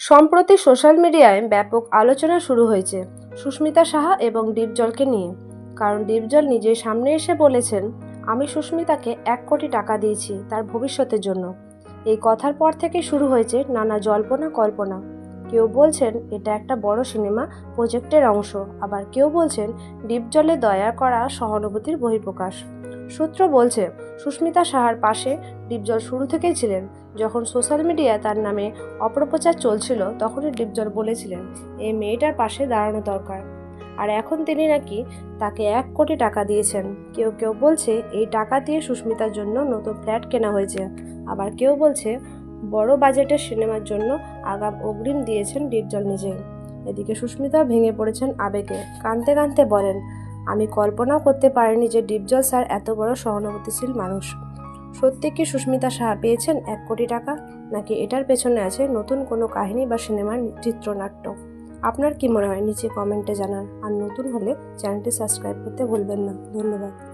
সম্প্রতি সোশ্যাল মিডিয়ায় ব্যাপক আলোচনা শুরু হয়েছে সুস্মিতা সাহা এবং ডিপজলকে নিয়ে। কারণ ডিপজল নিজের সামনে এসে বলেছেন, আমি সুস্মিতাকে এক কোটি টাকা দিয়েছি তার ভবিষ্যতের জন্য। এই কথার পর থেকে শুরু হয়েছে নানা জল্পনা কল্পনা কেউ বলছেন এটা একটা বড় সিনেমা, প্রজেক্টের অংশ। আবার কেউ বলছেন ডিপজলে দয়া করা সহানুভূতির বহিঃপ্রকাশ। সূত্র বলছে, সুস্মিতা সাহার পাশে ডিপজল শুরু থেকেই ছিলেন। যখন সোশ্যাল মিডিয়ায় তার নামে অপপ্রচার চলছিল, তখনই ডিপজল বলেছিলেন এই মেয়েটার পাশে দাঁড়ানো দরকার। আর এখন তিনি নাকি তাকে এক কোটি টাকা দিয়েছেন। কেউ কেউ বলছে, এই টাকা দিয়ে সুস্মিতার জন্য নতুন ফ্ল্যাট কেনা হয়েছে। আবার কেউ বলছে বড় বাজেটের সিনেমার জন্য আগাম অগ্রিম দিয়েছেন ডিপজল নিজে এদিকে সুস্মিতা ভেঙে পড়েছেন আবেগে। কাঁদতে কাঁদতে বলেন, আমি কল্পনাও করতে পারিনি যে ডিপজল স্যার এত বড় সহানুভূতিশীল মানুষ। সত্যি কি সুস্মিতা সাহা পেয়েছেন এক কোটি টাকা? নাকি এটার পেছনে আছে নতুন কোনো কাহিনী বা সিনেমার চিত্রনাট্য? আপনার কি মনে হয়? নিচে কমেন্টে জানান। আর নতুন হলে চ্যানেলটি সাবস্ক্রাইব করতে ভুলবেন না। ধন্যবাদ।